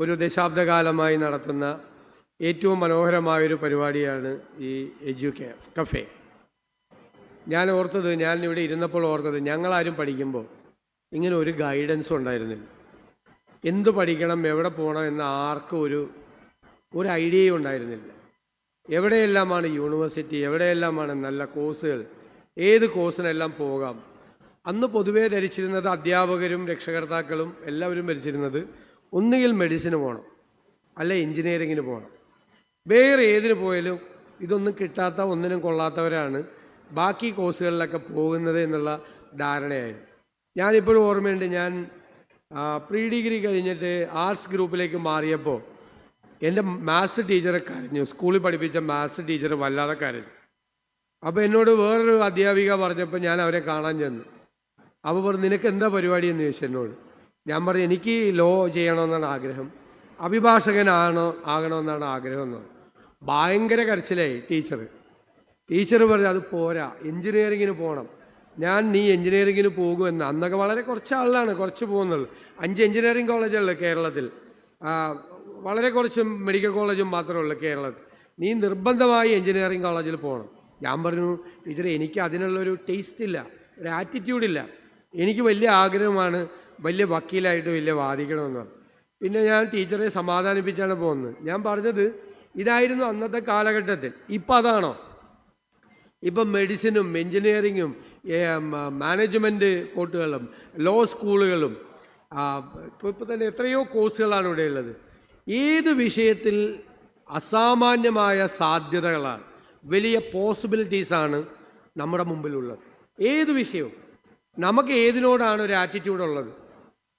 ഒരു ദശാബ്ദകാലമായി നടത്തുന്ന ഏറ്റവും മനോഹരമായൊരു പരിപാടിയാണ് ഈ എഡ്യു കഫേ. ഞാൻ ഓർത്തത് ഞാൻ ഇവിടെ ഇരുന്നപ്പോൾ ഓർത്തത് ഞങ്ങളാരും പഠിക്കുമ്പോൾ ഇങ്ങനെ ഒരു ഗൈഡൻസും ഉണ്ടായിരുന്നില്ല. എന്ത് പഠിക്കണം എവിടെ പോകണം എന്ന ആർക്കും ഒരു ഒരു ഐഡിയയും ഉണ്ടായിരുന്നില്ല. എവിടെയെല്ലാമാണ് യൂണിവേഴ്സിറ്റി എവിടെയെല്ലാമാണ് നല്ല കോഴ്സുകൾ ഏത് കോഴ്സിനെല്ലാം പോകാം. അന്ന് പൊതുവേ ധരിച്ചിരുന്നത് അധ്യാപകരും രക്ഷകർത്താക്കളും എല്ലാവരും ധരിച്ചിരുന്നത് ഒന്നുകിൽ മെഡിസിന് പോകണം അല്ലെ എഞ്ചിനീയറിങ്ങിന് പോകണം വേറെ ഏതിന് പോയാലും ഇതൊന്നും കിട്ടാത്ത ഒന്നിനും കൊള്ളാത്തവരാണ് ബാക്കി കോഴ്സുകളിലൊക്കെ പോകുന്നത് എന്നുള്ള ധാരണയായിരുന്നു. ഞാനിപ്പോഴും ഓർമ്മയുണ്ട് ഞാൻ പ്രീ ഡിഗ്രി കഴിഞ്ഞിട്ട് ആർട്സ് ഗ്രൂപ്പിലേക്ക് മാറിയപ്പോൾ എന്റെ മാത്സ് ടീച്ചറെ കരഞ്ഞു. സ്കൂളിൽ പഠിപ്പിച്ച മാത്സ് ടീച്ചർ വല്ലാതെ കരഞ്ഞു. അപ്പോൾ എന്നോട് വേറൊരു അധ്യാപിക പറഞ്ഞപ്പോൾ ഞാൻ അവരെ കാണാൻ ചെന്നു. അപ്പോൾ പറഞ്ഞു നിനക്ക് എന്താ പരിപാടി എന്ന് ചോദിച്ചു എന്നോട്? ഞാൻ പറഞ്ഞു എനിക്ക് ലോ ചെയ്യണമെന്നാണ് ആഗ്രഹം. അഭിഭാഷകനാണോ ആകണമെന്നാണ് ആഗ്രഹം എന്ന്. ഭയങ്കര കരച്ചിലായി ടീച്ചർ ടീച്ചർ പറഞ്ഞു അത് പോരാ എൻജിനീയറിങ്ങിന് പോകണം. ഞാൻ നീ എൻജിനീയറിങ്ങിന് പോകുമെന്ന്. അന്നൊക്കെ വളരെ കുറച്ച് ആളാണ് കുറച്ച് പോകുന്നുള്ളൂ. അഞ്ച് എഞ്ചിനീയറിംഗ് കോളേജുള്ളൂ കേരളത്തിൽ. വളരെ കുറച്ച് മെഡിക്കൽ കോളേജും മാത്രമേ ഉള്ളൂ കേരളത്തിൽ. നീ നിർബന്ധമായി എഞ്ചിനീയറിംഗ് കോളേജിൽ പോകണം. ഞാൻ പറഞ്ഞു ടീച്ചർ എനിക്ക് അതിനുള്ളൊരു ടേസ്റ്റ് ഇല്ല ഒരു ആറ്റിറ്റ്യൂഡില്ല എനിക്ക് വലിയ ആഗ്രഹമാണ് വലിയ വക്കീലായിട്ട് വലിയ വാദിക്കണമെന്ന് പിന്നെ ഞാൻ ടീച്ചറെ സമാധാനിപ്പിച്ചാണ് പോകുന്നത്. ഞാൻ പറഞ്ഞത് ഇതായിരുന്നു അന്നത്തെ കാലഘട്ടത്തിൽ. ഇപ്പം അതാണോ? ഇപ്പം മെഡിസിനും എൻജിനീയറിങ്ങും മാനേജ്മെന്റ് കോട്ടുകളും ലോ സ്കൂളുകളും ഇപ്പോൾ ഇപ്പോൾ തന്നെ എത്രയോ കോഴ്സുകളാണ് ഇവിടെ ഉള്ളത്. ഏത് വിഷയത്തിൽ അസാമാന്യമായ സാധ്യതകളാണ് വലിയ പോസിബിലിറ്റീസാണ് നമ്മുടെ മുമ്പിലുള്ളത്? ഏത് വിഷയവും. നമുക്ക് ഏതിനോടാണ് ഒരു ആറ്റിറ്റ്യൂഡ് ഉള്ളത്?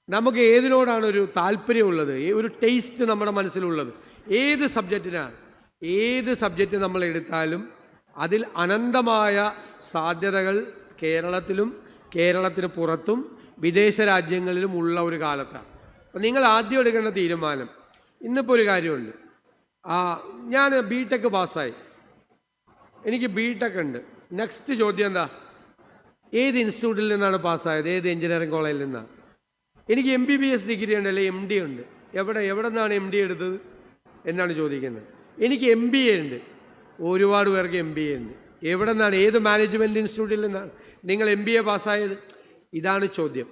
നമുക്ക് ഏതിനോടാണ് ഒരു താല്പര്യമുള്ളത്? ഒരു ടേസ്റ്റ് നമ്മുടെ മനസ്സിലുള്ളത്. ഏത് സബ്ജക്റ്റിനാണ് ഏത് സബ്ജക്റ്റ് നമ്മൾ എടുത്താലും അതിൽ അനന്തമായ സാധ്യതകൾ കേരളത്തിലും കേരളത്തിന് പുറത്തും വിദേശ രാജ്യങ്ങളിലും ഉള്ള ഒരു കാലത്താണ്. അപ്പം നിങ്ങൾ ആദ്യം എടുക്കേണ്ട തീരുമാനം ഇന്നിപ്പോൾ ഒരു കാര്യമുണ്ട്. ആ ഞാൻ ബി ടെക് പാസ്സായി. എനിക്ക് ബി ടെക് ഉണ്ട്. നെക്സ്റ്റ് ചോദ്യം എന്താ? ഏത് ഇൻസ്റ്റിറ്റ്യൂട്ടിൽ നിന്നാണ് പാസ്സായത്? ഏത് എഞ്ചിനീയറിംഗ് കോളേജിൽ നിന്നാണ്? എനിക്ക് M B B S degree ഉണ്ട് അല്ലെങ്കിൽ എം ഡി ഉണ്ട്. എവിടെ എവിടെ നിന്നാണ് എം ഡി എടുത്തത്? എന്നാണ് ചോദിക്കുന്നത്. എനിക്ക് എം ബി എ ഉണ്ട്. ഒരുപാട് പേർക്ക് എം ബി എ ഉണ്ട്. എവിടെ നിന്നാണ് ഏത് മാനേജ്മെന്റ് ഇൻസ്റ്റിറ്റ്യൂട്ടിൽ നിന്നാണ്? നിങ്ങൾ എം ബി എ പാസ്സായത്? ഇതാണ് ചോദ്യം.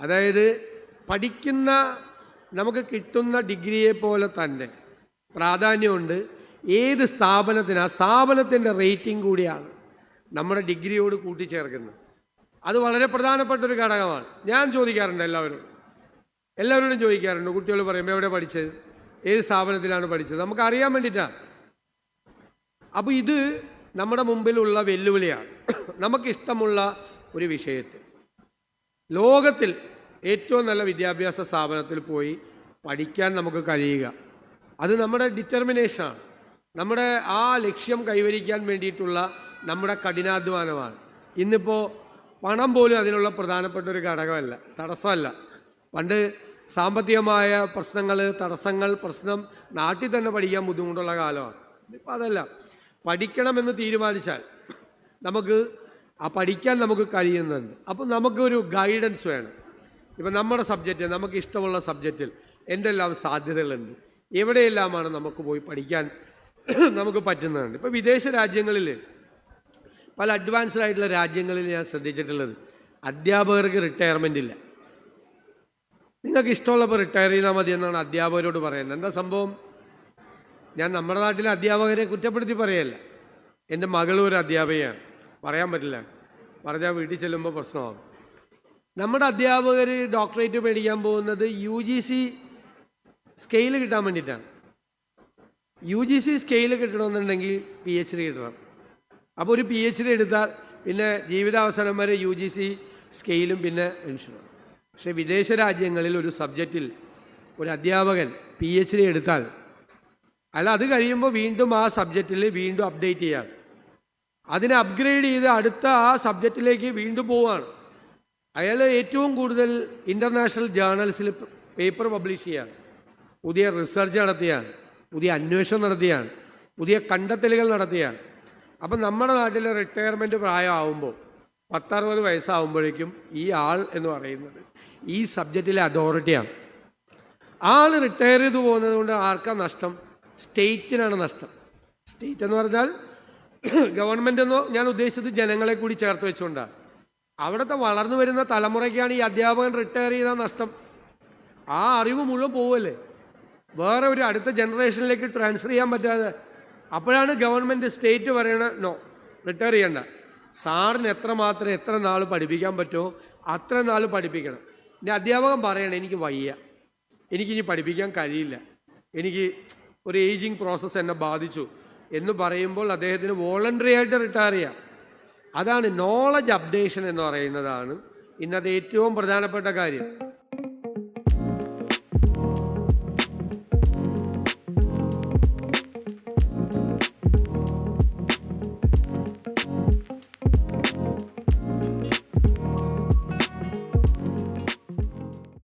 അതായത് പഠിക്കുന്ന നമുക്ക് കിട്ടുന്ന ഡിഗ്രിയെ പോലെ തന്നെ പ്രാധാന്യമുണ്ട്. ഏത് സ്ഥാപനത്തിന്? ആ സ്ഥാപനത്തിന്റെ റേറ്റിംഗ് കൂടിയാണ് നമ്മുടെ ഡിഗ്രിയോട് കൂട്ടിച്ചേർക്കുന്നത്. അത് വളരെ പ്രധാനപ്പെട്ട ഒരു ഘടകമാണ്. ഞാൻ ചോദിക്കാറുണ്ട് എല്ലാവരും എല്ലാവരോടും ചോദിക്കാറുണ്ട്. കുട്ടികൾ പറയുമ്പോൾ എവിടെ പഠിച്ചത്? ഏത് സ്ഥാപനത്തിലാണ് പഠിച്ചത്? നമുക്ക് അറിയാൻ വേണ്ടിയിട്ടാണ് അപ്പോൾ ഇത് നമ്മുടെ മുമ്പിലുള്ള വെല്ലുവിളിയാണ്. നമുക്കിഷ്ടമുള്ള ഒരു വിഷയത്തിൽ. ലോകത്തിൽ ഏറ്റവും നല്ല വിദ്യാഭ്യാസ സ്ഥാപനത്തിൽ പോയി പഠിക്കാൻ നമുക്ക് കഴിയുക. അത് നമ്മുടെ ഡിറ്റർമിനേഷനാണ് നമ്മുടെ ആ ലക്ഷ്യം കൈവരിക്കാൻ വേണ്ടിയിട്ടുള്ള നമ്മുടെ കഠിനാധ്വാനമാണ്. ഇന്നിപ്പോൾ പണം പോലും അതിനുള്ള പ്രധാനപ്പെട്ട ഒരു ഘടകമല്ല തടസ്സമല്ല. പണ്ട് സാമ്പത്തികമായ പ്രശ്നങ്ങൾ തടസ്സങ്ങൾ പ്രശ്നം നാട്ടിൽ തന്നെ പഠിക്കാൻ ബുദ്ധിമുട്ടുള്ള കാലമാണ്. ഇപ്പം അതല്ല. പഠിക്കണമെന്ന് തീരുമാനിച്ചാൽ നമുക്ക് ആ പഠിക്കാൻ നമുക്ക് കഴിയുന്നുണ്ട്. അപ്പം നമുക്കൊരു ഗൈഡൻസ് വേണം. ഇപ്പം നമ്മുടെ സബ്ജക്റ്റ് നമുക്ക് ഇഷ്ടമുള്ള സബ്ജക്റ്റിൽ എന്തെല്ലാം സാധ്യതകളുണ്ട്? എവിടെയെല്ലാമാണ് നമുക്ക് പോയി പഠിക്കാൻ നമുക്ക് പറ്റുന്നതാണ് ഇപ്പോൾ വിദേശ രാജ്യങ്ങളിൽ പല അഡ്വാൻസ്ഡ് ആയിട്ടുള്ള രാജ്യങ്ങളിൽ ഞാൻ ശ്രദ്ധിച്ചിട്ടുള്ളത്. അധ്യാപകർക്ക് റിട്ടയർമെന്റ് ഇല്ല. നിങ്ങൾക്ക് ഇഷ്ടമുള്ളപ്പോൾ റിട്ടയർ ചെയ്താൽ മതി എന്നാണ് അധ്യാപകരോട് പറയുന്നത്. എന്താ സംഭവം? ഞാൻ നമ്മുടെ നാട്ടിലെ അധ്യാപകരെ കുറ്റപ്പെടുത്തി പറയല്ല. എന്റെ മകളും ഒരു അധ്യാപികയാണ്. പറയാൻ പറ്റില്ല. പറഞ്ഞാൽ വീട്ടിൽ ചെല്ലുമ്പോൾ പ്രശ്നമാകും നമ്മുടെ അധ്യാപകർ ഡോക്ടറേറ്റ് മേടിക്കാൻ പോകുന്നത് യു ജി സി സ്കെയിൽ കിട്ടാൻ വേണ്ടിയിട്ടാണ്. യു ജി സി സ്കെയിൽ കിട്ടണമെന്നുണ്ടെങ്കിൽ പി എച്ച് ഡി കിട്ടണം. അപ്പോൾ ഒരു പി എച്ച് ഡി എടുത്താൽ പിന്നെ ജീവിതാവസാനം വരെ യു ജി സി സ്കെയിലും പിന്നെ പെൻഷനും പക്ഷേ വിദേശ രാജ്യങ്ങളിൽ ഒരു സബ്ജക്റ്റിൽ ഒരു അധ്യാപകൻ പി എച്ച് ഡി എടുത്താൽ അല്ല അത് കഴിയുമ്പോൾ വീണ്ടും ആ സബ്ജക്റ്റിൽ വീണ്ടും അപ്ഡേറ്റ് ചെയ്യാം. അതിനെ അപ്ഗ്രേഡ് ചെയ്ത് അടുത്ത ആ സബ്ജക്റ്റിലേക്ക് വീണ്ടും പോവുകയാണ്. അയാൾ ഏറ്റവും കൂടുതൽ ഇന്റർനാഷണൽ ജേർണൽസിൽ പേപ്പർ പബ്ലിഷ് ചെയ്യാണ് പുതിയ റിസർച്ച് നടത്തിയാണ് പുതിയ അന്വേഷണം നടത്തിയാണ് പുതിയ കണ്ടെത്തലുകൾ നടത്തിയാണ്. അപ്പം നമ്മുടെ നാട്ടിൽ റിട്ടയർമെന്റ് പ്രായമാകുമ്പോൾ പത്തറുപത് വയസ്സാകുമ്പോഴേക്കും ഈ ആൾ എന്ന് പറയുന്നത് ഈ സബ്ജക്റ്റിലെ അതോറിറ്റിയാണ് ആൾ റിട്ടയർ ചെയ്തു പോകുന്നത് കൊണ്ട് ആർക്കാ നഷ്ടം? സ്റ്റേറ്റിനാണ് നഷ്ടം. സ്റ്റേറ്റ് എന്ന് പറഞ്ഞാൽ ഗവൺമെന്റ് എന്നോ ഞാൻ ഉദ്ദേശിച്ചത് ജനങ്ങളെ കൂടി ചേർത്ത് വെച്ചുകൊണ്ടാണ് അവിടുത്തെ വളർന്നു വരുന്ന തലമുറയ്ക്കാണ് ഈ അധ്യാപകൻ റിട്ടയർ ചെയ്ത നഷ്ടം. ആ അറിവ് മുഴുവൻ പോവല്ലേ? വേറെ ഒരു അടുത്ത ജനറേഷനിലേക്ക് ട്രാൻസ്ഫർ ചെയ്യാൻ പറ്റാതെ അപ്പോഴാണ് ഗവൺമെന്റ് സ്റ്റേറ്റ് പറയണ നോ റിട്ടയർ ചെയ്യണ്ട. സാറിന് എത്ര മാത്രം എത്ര നാൾ പഠിപ്പിക്കാൻ പറ്റുമോ അത്ര നാൾ പഠിപ്പിക്കണം. എന്റെ അധ്യാപകൻ പറയണം എനിക്ക് വയ്യ. എനിക്കിനി പഠിപ്പിക്കാൻ കഴിയില്ല. എനിക്ക് ഒരു ഏജിങ് പ്രോസസ്സ് എന്നെ ബാധിച്ചു. എന്ന് പറയുമ്പോൾ അദ്ദേഹത്തിന് വോളണ്ടറി ആയിട്ട് റിട്ടയർ ചെയ്യാം. അതാണ് നോളജ് അപ്ഡേഷൻ എന്ന് പറയുന്നതാണ് ഇന്നത്തെ ഏറ്റവും പ്രധാനപ്പെട്ട കാര്യം.